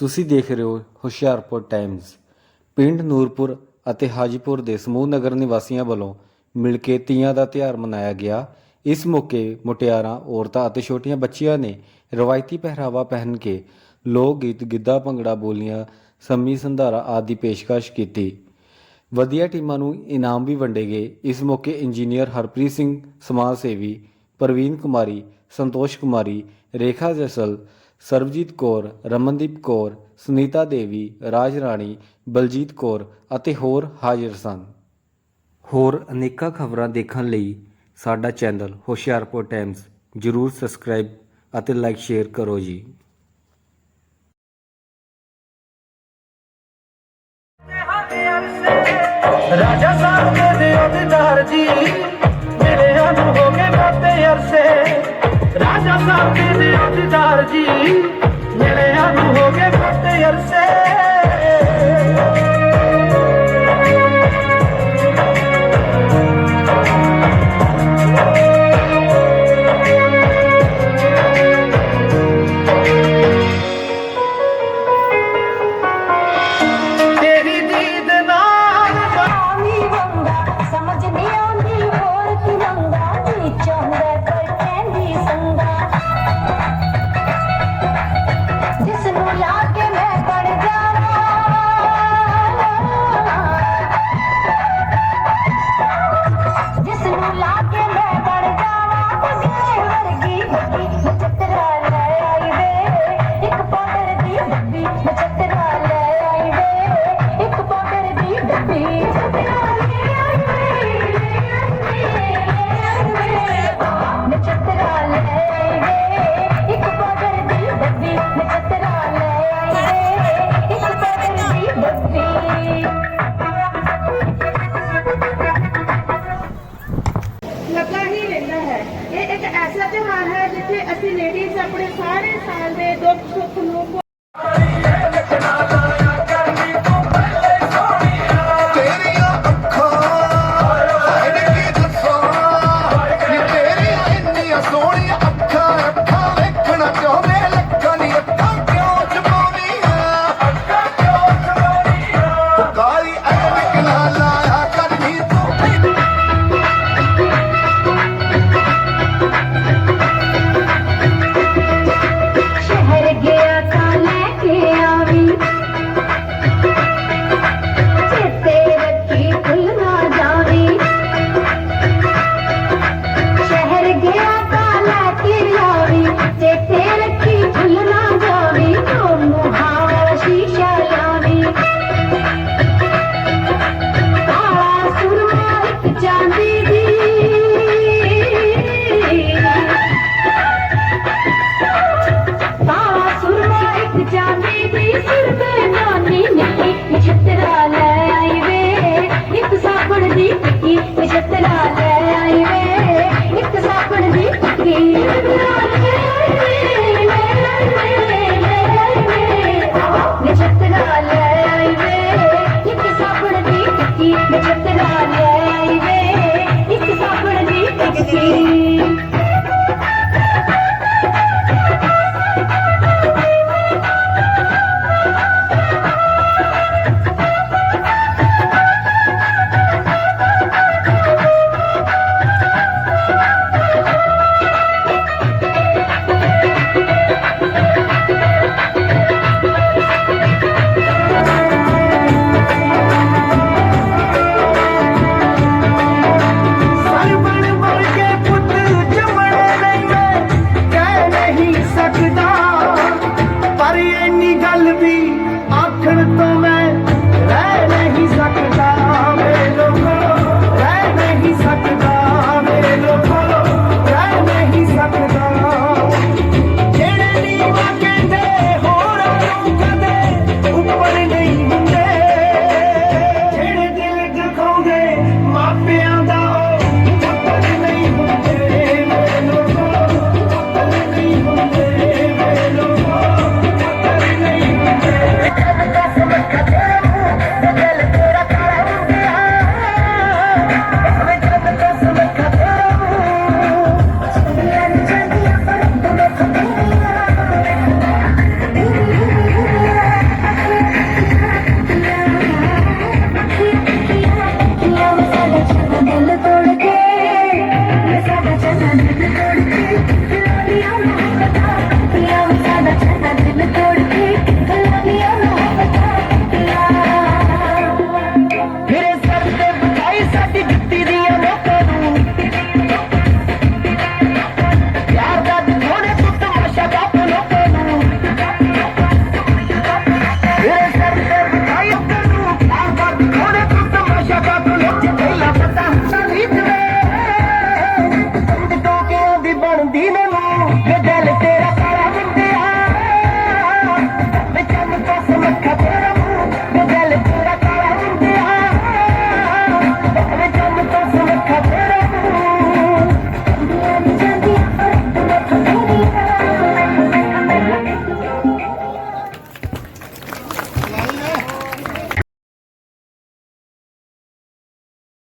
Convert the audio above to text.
ਤੁਸੀਂ ਦੇਖ ਰਹੇ ਹੋ ਹੁਸ਼ਿਆਰਪੁਰ ਟਾਈਮਜ਼ ਪਿੰਡ ਨੂਰਪੁਰ ਅਤੇ ਹਾਜੀਪੁਰ ਦੇ ਸਮੂਹ ਨਗਰ ਨਿਵਾਸੀਆਂ ਵੱਲੋਂ ਮਿਲ ਕੇ ਤੀਆਂ ਦਾ ਤਿਉਹਾਰ ਮਨਾਇਆ ਗਿਆ। ਇਸ ਮੌਕੇ ਮੁਟਿਆਰਾਂ, ਔਰਤਾਂ ਅਤੇ ਛੋਟੀਆਂ ਬੱਚੀਆਂ ਨੇ ਰਵਾਇਤੀ ਪਹਿਰਾਵਾ ਪਹਿਨ ਕੇ ਲੋਕ ਗੀਤ, ਗਿੱਧਾ, ਭੰਗੜਾ ਬੋਲੀਆਂ, ਸੰਮੀ ਸੰਧਾਰਾ ਆਦਿ ਪੇਸ਼ਕਸ਼ ਕੀਤੀ। ਵਧੀਆ ਟੀਮਾਂ ਨੂੰ ਇਨਾਮ ਵੀ ਵੰਡੇ ਗਏ। ਇਸ ਮੌਕੇ ਇੰਜੀਨੀਅਰ ਹਰਪ੍ਰੀਤ ਸਿੰਘ, ਸਮਾਜ ਸੇਵੀ ਪ੍ਰਵੀਨ ਕੁਮਾਰੀ, ਸੰਤੋਸ਼ ਕੁਮਾਰੀ, ਰੇਖਾ ਜਸਲ ਸਰਬਜੀਤ ਕੌਰ ਰਮਨਦੀਪ ਕੌਰ ਸੁਨੀਤਾ ਦੇਵੀ ਰਾਜ ਰਾਣੀ ਬਲਜੀਤ ਕੌਰ ਅਤੇ ਹੋਰ ਹਾਜ਼ਰ ਸਨ। ਹੋਰ ਅਨੇਕਾਂ ਖਬਰਾਂ ਦੇਖਣ ਲਈ ਸਾਡਾ ਚੈਨਲ ਹੁਸ਼ਿਆਰਪੁਰ ਟਾਈਮਜ਼ ਜਰੂਰ ਸਬਸਕ੍ਰਾਈਬ ਅਤੇ ਲਾਈਕ ਸ਼ੇਅਰ ਕਰੋ ਜੀ। ਰਾਜਾ ਸਾਹਿਬ ਦੇ ਦਿਓਦਾਰ ਜੀ ਮਿਲਿਆ ਨੂੰ ਹੋ ਗਏ ਬਾਤੇ ਅਰਸੇ। ਰਾਜਾ ਸਾਹਿਬ ਜੀ ਦੇ ਅਧਿਕਾਰ ਜੀ ਮਿਲਿਆ ਨੂੰ ਹੋ ਗਏ ਬਹੁਤ ਅਰਸੇ। ਤਿਉਹਾਰ ਹੈ ਜਿੱਥੇ ਅਸੀਂ ਲੇਡੀਜ਼ ਆਪਣੇ ਸਾਰੇ ਸਾਲ ਦੇ ਦੁੱਖ ਸੁੱਖ ਨਿਸ਼ਤ ਨਾਲ ਲੈ ਆਈ ਵੇ। ਇੱਕ ਸਾਬਣ ਦੀ ਟਿੱਕੀ ਨਿਸ਼ਤ ਨਾਲ ਲੈ